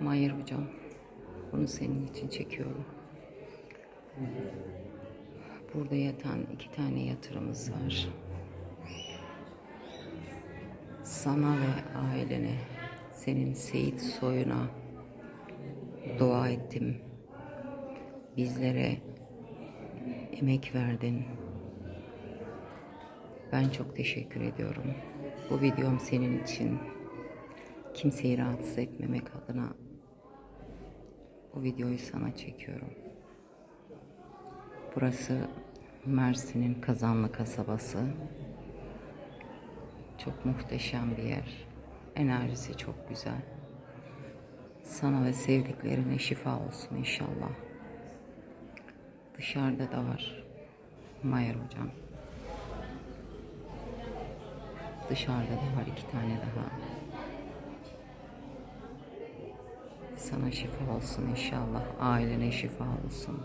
Mahir hocam. Bunu senin için çekiyorum. Burada yatan iki tane yatırımız var. Sana ve ailene, senin Seyit soyuna dua ettim. Bizlere emek verdin. Ben çok teşekkür ediyorum. Bu videom senin için. Kimseyi rahatsız etmemek adına bu videoyu sana çekiyorum. Burası Mersin'in Kazanlı kasabası. Çok muhteşem bir yer. Enerjisi çok güzel. Sana ve sevdiklerine şifa olsun inşallah. Dışarıda da var. Mayer hocam. Dışarıda da var iki tane daha. Sana şifa olsun inşallah. Ailene şifa olsun.